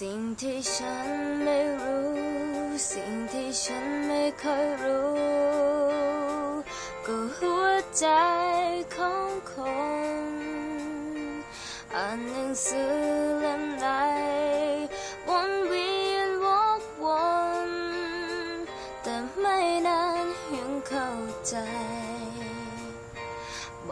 สิ่งที่ฉันไม่รู้ สิ่งที่ฉันไม่เคยรู้ ก็หัวใจของคนอ่านหนังสือเล่มใดวนเวียนวกวนแต่ไม่นานยังเข้าใจ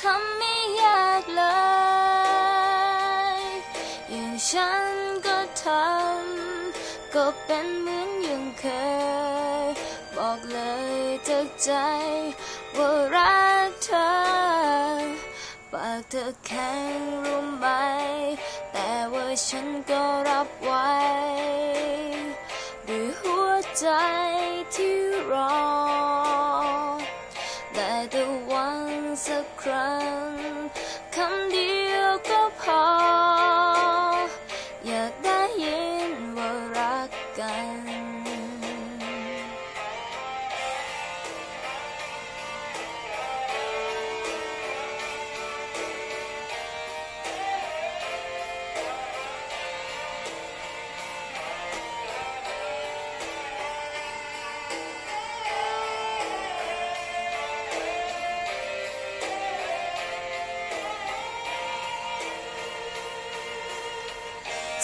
ทำไม่ยากเลย อย่างฉันก็ทำ ก็เป็นเหมือนอย่างเคย บอกเลยจากใจว่ารักเธอ ปากเธอแข็งรู้ไหม แต่ว่าฉันก็รับไว้ ได้แต่หวังสักครั้งคำเดียวก็พอ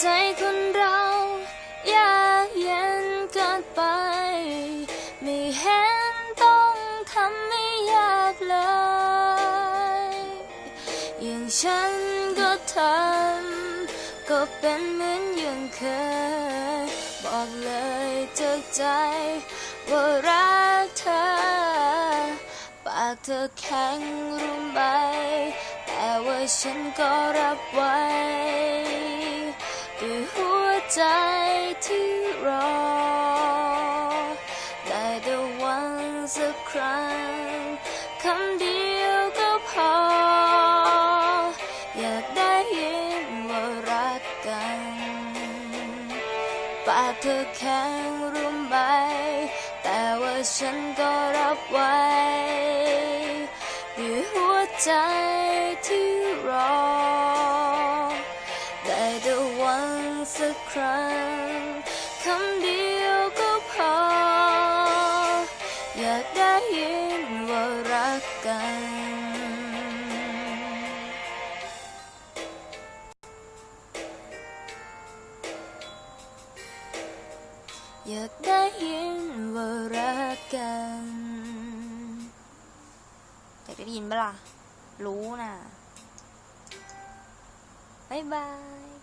ใจคนเรายากเย็นเกินไป ไม่เห็นต้องทำไม่ยากเลย อย่างฉันก็ทำก็เป็นเหมือนอย่างเคย บอกเลยจากใจว่ารักเธอ ปากเธอแข็งรู้ไหมแต่ว่าฉันก็รับไว้ ด้วยหัวใจที่รอ ได้แต่วังสักครั้งคำเดียวก็พอ อยากได้ยินว่ารักกันปากเธอแข็งรู้ไหม แต่ว่าฉันก็รับไว้ด้วยหัวใจ ได้แต่หวังสักครั้งคำเดียวก็พอ อยากได้ยินว่ารักกัน อยากได้ยินว่ารักกัน อยากได้ยินปะล่ะ รู้นะบายบาย